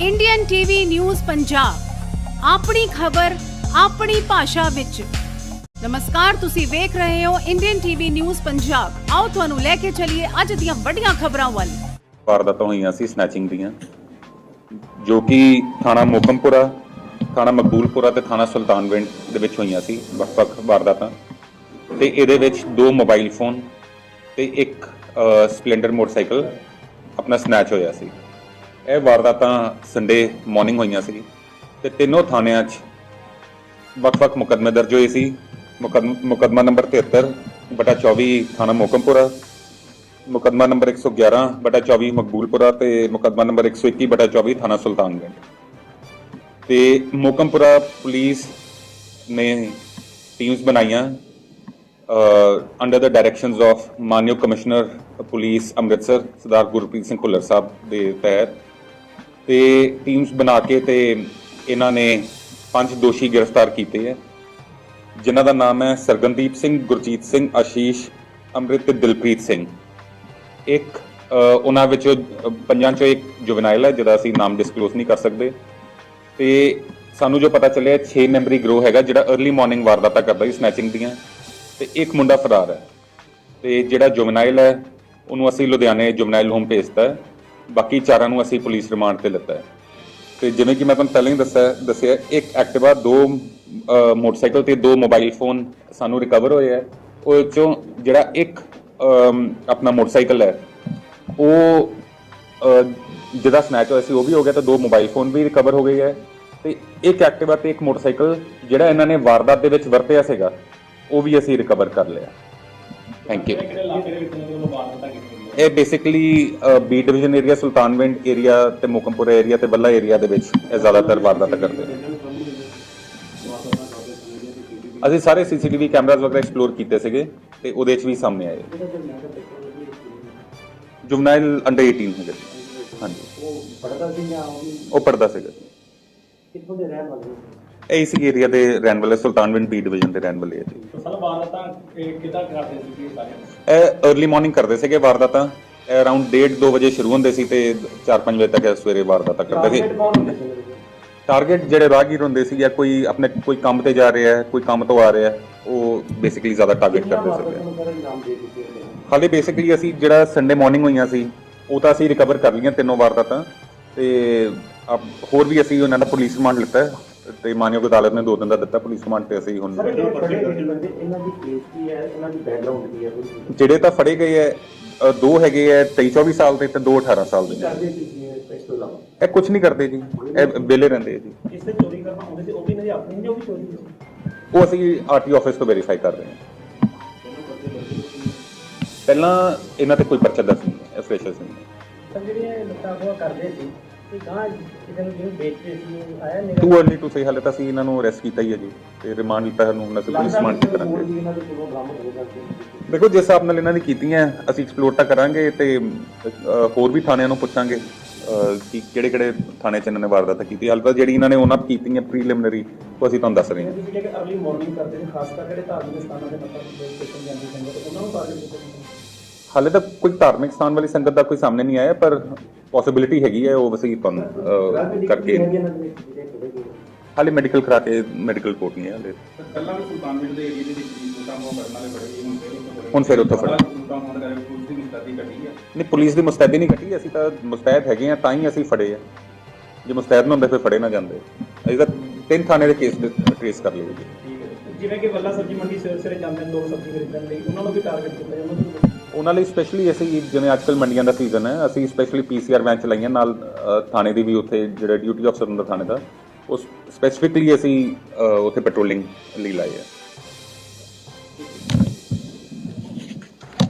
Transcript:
Indian TV news Punjab ਆਪਣੀ ਖਬਰ, ਆਪਣੀ ਭਾਸ਼ਾ ਵਿੱਚ। ਨਮਸਕਾਰ, ਤੁਸੀਂ ਵੇਖ ਰਹੇ ਹੋ ਇੰਡੀਅਨ ਟੀਵੀ ਨਿਊਜ਼ ਪੰਜਾਬ ਆਓ ਤੁਹਾਨੂੰ ਲੈ ਕੇ ਚੱਲੀਏ ਅੱਜ ਦੀਆਂ ਵੱਡੀਆਂ ਖਬਰਾਂ ਵੱਲ। ਵਾਰਦਾਤਾਂ ਹੋਈਆਂ ਸੀ ਸਨੈਚਿੰਗ ਦੀਆਂ, ਜੋ ਕਿ ਥਾਣਾ ਮੋਕਮਪੁਰਾ, ਥਾਣਾ ਮਕਬੂਲਪੁਰਾ ਤੇ ਥਾਣਾ ਸੁਲਤਾਨਵਿੰਡ ਦੇ ਵਿੱਚ ਹੋਈਆਂ ਸੀ, ਵੱਖ-ਵੱਖ ਵਾਰਦਾਤਾਂ। ਤੇ ਇਹਦੇ ਵਿੱਚ ਦੋ ਮੋਬਾਈਲ ਫੋਨ ਤੇ ਇੱਕ ਸਪਲੈਂਡਰ ਮੋਟਰਸਾਈਕਲ ਆਪਣਾ ਸਨੈਚ ਹੋਇਆ ਸੀ। ਇਹ ਵਾਰਦਾਤਾਂ ਸੰਡੇ ਮਾਰਨਿੰਗ ਹੋਈਆਂ ਸੀ ਤੇ ਤਿੰਨੋਂ ਥਾਣਿਆਂ 'ਚ ਵੱਖ-ਵੱਖ ਮੁਕੱਦਮੇ ਦਰਜ ਹੋਏ ਸੀ। ਮੁਕੱਦਮ- ਮੁਕੱਦਮਾ ਨੰਬਰ 73 ਬਟਾ 24 ਥਾਣਾ ਮੋਕਮਪੁਰਾ, ਮੁਕੱਦਮਾ ਨੰਬਰ 111 ਬਟਾ 24 ਮਕਬੂਲਪੁਰਾ ਤੇ ਮੁਕੱਦਮਾ ਨੰਬਰ 121 ਬਟਾ 24 ਥਾਣਾ ਸੁਲਤਾਨਗੰਜ ਤੇ ਮੋਕਮਪੁਰਾ ਪੁਲਿਸ ਨੇ ਟੀਮਸ ਬਣਾਈਆਂ ਅੰਡਰ ਦ ਡਾਇਰੈਕਸ਼ਨਸ ਆਫ ਮਾਨਯੋਗ ਕਮਿਸ਼ਨਰ ਪੁਲਿਸ ਅੰਮ੍ਰਿਤਸਰ, ਸਰਦਾਰ ਗੁਰਪ੍ਰੀਤ ਸਿੰਘ ਭੁੱਲਰ ਸਾਹਿਬ ਦੇ ਤਹਿਤ। ਤੇ ਟੀਮਸ ਬਣਾ ਕੇ ਤੇ ਇਹਨਾਂ ਨੇ ਪੰਜ ਦੋਸ਼ੀ ਗ੍ਰਿਫਤਾਰ ਕੀਤੇ ਹੈ। ਜਿਨ੍ਹਾਂ ਦਾ ਨਾਮ ਹੈ ਸਰਗਨਦੀਪ ਸਿੰਘ, ਗੁਰਜੀਤ ਸਿੰਘ ਆਸ਼ੀਸ਼ ਅੰਮ੍ਰਿਤ ਤੇ ਦਿਲਪ੍ਰੀਤ ਸਿੰਘ। ਇੱਕ ਉਹਨਾਂ ਵਿੱਚੋਂ ਪੰਜਾਂ ਚੋਂ ਇੱਕ ਜੁਵਨਾਈਲ ਹੈ, ਜਿਹਦਾ ਅਸੀਂ ਨਾਮ ਡਿਸਕਲੋਜ਼ ਨਹੀਂ ਕਰ ਸਕਦੇ। ਤੇ ਸਾਨੂੰ ਜੋ ਪਤਾ ਚੱਲਿਆ 6 ਮੈਂਬਰੀ ਗਰੋਹ ਹੈਗਾ, ਜਿਹੜਾ अर्ਲੀ ਮਾਰਨਿੰਗ ਵਾਰਦਾਤਾਂ ਕਰਦਾ ਸੀ ਸਨੈਚਿੰਗ ਦੀਆਂ। ਤੇ ਇੱਕ ਮੁੰਡਾ ਫਰਾਰ ਹੈ। ਤੇ ਜਿਹੜਾ ਜੁਵਨਾਈਲ ਹੈ, ਉਹਨੂੰ ਅਸੀਂ ਲੁਧਿਆਣੇ ਜੁਵਨਾਈਲ ਹੋਮ ਭੇਜਤਾ ਹੈ। ਬਾਕੀ ਚਾਰਾਂ ਨੂੰ ਅਸੀਂ ਪੁਲਿਸ ਰਿਮਾਂਡ ਤੇ ਲਿੱਤਾ ਹੈ। ਤੇ ਜਿਵੇਂ ਕਿ ਮੈਂ ਤੁਹਾਨੂੰ ਪਹਿਲਾਂ ਹੀ ਦੱਸਿਆ ਦੱਸਿਆ, ਇੱਕ ਐਕਟਿਵਾ ਦੋ ਮੋਟਰਸਾਈਕਲ ਤੇ ਦੋ ਮੋਬਾਈਲ ਫੋਨ ਸਾਨੂੰ ਰਿਕਵਰ ਹੋਏ ਹੈ। ਉਹ ਚੋਂ ਜਿਹੜਾ ਇੱਕ ਆਪਣਾ ਮੋਟਰਸਾਈਕਲ ਹੈ, ਉਹ ਜਿਹਦਾ ਸਨੈਚ ਹੋਇਆ ਸੀ, ਉਹ ਵੀ ਹੋ ਗਿਆ ਤਾਂ ਦੋ ਮੋਬਾਈਲ ਫੋਨ ਵੀ ਰਿਕਵਰ ਹੋ ਗਏ ਹੈ। ਤੇ ਇੱਕ ਐਕਟਿਵਾ ਤੇ ਇੱਕ ਮੋਟਰਸਾਈਕਲ ਜਿਹੜਾ ਇਹਨਾਂ ਨੇ ਵਾਰਦਾਤ ਦੇ ਵਿੱਚ ਵਰਤਿਆ ਸੀਗਾ, ਉਹ ਵੀ ਅਸੀਂ ਰਿਕਵਰ ਕਰ ਲਿਆ। ਥੈਂਕ ਯੂ ਇਹ basically B division area Sultanwind area ਤੇ ਮੁਕਮਪੁਰਾ ਏਰੀਆ ਤੇ ਬੱਲਾ ਏਰੀਆ ਦੇ ਵਿੱਚ ਇਹ ਜ਼ਿਆਦਾਤਰ ਵਾਰਦਾਤ ਕਰਦੇ ਨੇ। ਅਸੀਂ ਸਾਰੇ ਸੀਸੀਟੀਵੀ ਕੈਮਰਾਜ਼ ਵਗੈਰਾ ਐਕਸਪਲੋਰ ਕੀਤੇ ਸੀਗੇ ਤੇ ਉਹਦੇ ਵਿੱਚ ਵੀ ਸਾਹਮਣੇ ਆਏ। ਜੁਵਨਾਈਲ ਅੰਡਰ 18 ਹੈਗੇ। ਹਾਂਜੀ। ਉਹ ਪੜਦਾ ਸੀ ਜਾਂ ਉਹ ਪੜਦਾ ਸੀਗਾ। ਕਿੱਥੋਂ ਦੇ ਰਹਿਣ ਵਾਲੇ ਇਸੇ ਏਰੀਆ ਦੇ ਰਹਿਣ ਵਾਲੇ ਸੁਲਤਾਨਵਿੰਡ ਬੀ ਡਿਵੀਜ਼ਨ ਦੇ ਰਹਿਣ ਵਾਲੇ ਹੈ ਜੀ। ਸਰ ਵਾਰਦਾਤਾਂ ਇਹ ਕਿੱਦਾਂ ਕਰਦੇ ਸੀ ਇਹ ਸਾਰੇ ਇਹ अर्ਲੀ ਮਾਰਨਿੰਗ ਕਰਦੇ ਸੀਗੇ ਵਾਰਦਾਤਾਂ। ਇਹ ਅਰਾਊਂਡ 1:30 2 ਵਜੇ ਸ਼ੁਰੂ ਹੁੰਦੇ ਸੀ ਤੇ 4-5 ਵਜੇ ਤੱਕ ਇਹ ਸਵੇਰੇ ਵਾਰਦਾਤਾਂ ਕਰਦੇ ਸੀ। ਕੌਣ ਹੁੰਦੇ? ਟਾਰਗੇਟ ਜਿਹੜੇ ਰਾਹਗੀਰ ਹੁੰਦੇ ਸੀ ਜਾਂ ਕੋਈ ਆਪਣੇ ਕੋਈ ਕੰਮ ਤੇ ਜਾ ਰਿਹਾ ਹੈ ਕੋਈ ਕੰਮ ਤੋਂ ਆ ਰਿਹਾ ਹੈ ਉਹ ਬੇਸਿਕਲੀ ਜ਼ਿਆਦਾ ਟਾਰਗੇਟ ਕਰਦੇ ਸੀਗੇ? ਹਾਲੇ ਬੇਸਿਕਲੀ ਅਸੀਂ ਜਿਹੜਾ ਸੰਡੇ ਮਾਰਨਿੰਗ ਹੋਈਆਂ ਸੀ ਉਹ ਤਾਂ ਅਸੀਂ ਰਿਕਵਰ ਕਰ ਲਈਆਂ ਤਿੰਨੋਂ ਵਾਰਦਾਤਾਂ। ਤੇ ਅਬ ਹੋਰ ਵੀ ਅਸੀਂ ਉਹਨਾਂ ਦਾ ਪੁਲਿਸ ਰਿਮਾਂਡ ਲਿੱਤਾ। ਹੈ ਤੇ ਮਾਨਯੋਗ ਅਦਾਲਤ ਨੇ ਦੋ ਦਿਨ ਦਾ ਦਿੱਤਾ ਪੁਲਿਸ ਰਿਮਾਂਡ ਤੇ ਅਸੀਂ ਹੁਣ ਸਰ ਜਿਹੜੇ ਫੜੇ ਗਏ ਬੰਦੇ ਇਹਨਾਂ ਦੀ ਕੇਸ ਕੀ ਹੈ? ਇਹਨਾਂ ਦੀ ਬੈਕਗ੍ਰਾਉਂਡ ਕੀ ਹੈ? ਕੋਈ ਜਿਹੜੇ ਤਾਂ ਫੜੇ ਗਏ ਅ, ਦੋ ਹੈਗੇ ਹੈ 23 24 ਸਾਲ ਦੇ ਤੇ ਦੋ 18 ਸਾਲ ਦੇ ਨੇ। ਕਰਦੇ ਕੀ ਸੀ ਇਹ ਇਸ ਤੋਂ ਇਲਾਵਾ? ਇਹ ਕੁਝ ਨਹੀਂ ਕਰਦੇ ਜੀ ਇਹ ਬੇਲੇ ਰਹਿੰਦੇ ਆ ਜੀ। ਇਸ ਤੇ ਚੋਰੀ ਕਰਨ ਆਉਂਦੇ ਸੀ ਉਹ ਵੀ ਇਹਨਾਂ ਦੀ ਆਪਣੀ ਜਾਂ ਉਹ ਵੀ ਚੋਰੀ ਸੀ ਉਹ ਅਸੀਂ ਆਰਟੀ ਆਫਿਸ ਤੋਂ ਵੈਰੀਫਾਈ ਕਰ ਰਹੇ ਹਾਂ। ਪਹਿਲਾਂ ਇਹਨਾਂ ਤੇ ਕੋਈ ਪਰਚਾ ਦਰਜ ਨਹੀਂ ਫਰੈਸ਼ਰ ਨਹੀਂ ਹੈ। ਸਰ ਜਿਹੜੇ ਲੁੱਟਾਂ ਖੋਹ ਕਰਦੇ ਸੀ ਤੇ ਟੂ अर्ਲੀ ਟੂ ਸੇ, ਹਾਲੇ ਤਾਂ ਅਸੀਂ ਇਹਨਾਂ ਨੂੰ ਅਰੈਸਟ ਕੀਤਾ ਹੀ ਹੈ ਜੀ, ਤੇ ਰਿਮਾਂਡ ਲਿੱਤਾ ਨੂੰ ਹੁਣ ਅਸੀਂ ਪੁਲਿਸ ਰਿਮਾਂਡ ਤੇ ਕਰਾਂਗੇ। ਦੇਖੋ, ਜਿਸ ਹਿਸਾਬ ਨਾਲ ਇਹਨਾਂ ਦੀ ਕੀਤੀਆਂ, ਅਸੀਂ ਐਕਸਪਲੋਰ ਤਾਂ ਕਰਾਂਗੇ ਤੇ ਹੋਰ ਵੀ ਥਾਣਿਆਂ ਨੂੰ ਪੁੱਛਾਂਗੇ ਕਿ ਕਿਹੜੇ ਕਿਹੜੇ ਥਾਣੇ 'ਚ ਇਹਨਾਂ ਨੇ ਵਾਰਦਾਤ ਕੀਤੀ। ਹਾਲੇ ਤਾਂ ਜਿਹੜੀ ਇਹਨਾਂ ਨੇ ਉਹਨਾਂ ਕੀਤੀਆਂ ਪ੍ਰੀਲਿਮਿਨਰੀ ਉਹ ਅਸੀਂ ਤੁਹਾਨੂੰ ਦੱਸ ਰਹੇ ਹਾਂ। ਤੁਸੀਂ ਜਿਹੜੇ ਅਰਲੀ ਮਾਰਨਿੰਗ ਕਰਦੇ ਸੀ ਖਾਸ ਕਰਕੇ ਜਿਹੜੇ ਧਾਰਮਿਕ ਸਥਾਨਾਂ ਦੇ ਮੱਥਾ ਟੇਕਣ ਜਾਂਦੀ ਸੰਗਤ ਉਹਨਾਂ ਨੂੰ ਟਾਰਗੇਟ ਹਾਲੇ ਤੱਕ ਕੋਈ ਧਾਰਮਿਕ ਸਥਾਨ ਵਾਲੀ ਸੰਗਤ ਦਾ ਕੋਈ ਸਾਹਮਣੇ ਨਹੀਂ ਆਇਆ, ਪਰ ਪੋਸਿਬਿਲਿਟੀ ਹੈਗੀ ਹੈ ਉਹ ਅਸੀਂ ਤੁਹਾਨੂੰ ਕਰਕੇ ਹਾਲੇ ਮੈਡੀਕਲ ਕਰਾ ਕੇ ਮੈਡੀਕਲ ਰਿਪੋਰਟ ਨਹੀਂ ਹੈ ਹਾਲੇ। ਪਹਿਲਾਂ ਵੀ ਸੁਲਤਾਨਵਿੰਡ ਦੇ ਏਰੀਆ ਦੇ ਵਿੱਚ ਵੀ ਲੁੱਟਾਂ ਖੋਹ ਕਰਨ ਵਾਲੇ ਬੜੇ ਹੁਣ ਫਿਰ ਉੱਥੇ ਬੜੇ। ਹੁਣ ਫਿਰ ਉੱਥੋਂ ਫੜੇ। ਪੁਲਿਸ ਦੀ ਮੁਸਤੈਦੀ ਕੱਢੀ ਹੈ ਨਹੀਂ ਪੁਲਿਸ ਦੀ ਮੁਸਤੈਦੀ ਨਹੀਂ ਕੱਟੀ ਅਸੀਂ ਤਾਂ ਮੁਸਤੈਦ ਹੈਗੇ ਆ ਤਾਂ ਹੀ ਅਸੀਂ ਫੜੇ ਆ। ਜੇ ਮੁਸਤੈਦ ਨਾ ਹੁੰਦੇ ਫਿਰ ਫੜੇ ਨਾ ਜਾਂਦੇ। ਅਸੀਂ ਤਾਂ ਤਿੰਨ ਥਾਣੇ ਦੇ ਕੇਸ ਟ੍ਰੇਸ ਕਰ ਲਏ ਜੀ। ਜਿਵੇਂ ਕਿ ਵੱਲਾ ਸਬਜ਼ੀ ਮੰਡੀ ਸਵੇਰੇ ਸਵੇਰੇ ਜਾਂਦੇ ਨੇ ਲੋਕ ਸਬਜ਼ੀ ਖਰੀਦਣ ਲਈ ਉਹਨਾਂ ਨੂੰ ਵੀ ਟਾਰਗੇਟ ਕੀਤਾ ਜਾਂਦਾ ਉਹਨਾਂ ਨੂੰ ਉਹਨਾਂ ਲਈ ਸਪੈਸ਼ਲੀ ਅਸੀਂ ਜਿਵੇਂ ਅੱਜਕੱਲ ਮੰਡੀਆਂ ਦਾ ਸੀਜ਼ਨ ਹੈ ਅਸੀਂ ਸਪੈਸ਼ਲੀ ਪੀਸੀਆਰ ਵੈਨ ਚਲਾਈਆਂ ਨਾਲ ਅ, ਥਾਣੇ ਦੀ ਵੀ ਉੱਥੇ ਜਿਹੜਾ ਡਿਊਟੀ ਅਫਸਰ ਹੁੰਦਾ ਥਾਣੇ ਦਾ ਉਸ ਸਪੈਸੀਫਿਕਲੀ ਅਸੀਂ ਅ, ਉੱਥੇ ਪੈਟਰੋਲਿੰਗ ਲਈ ਲਾਏ ਆ।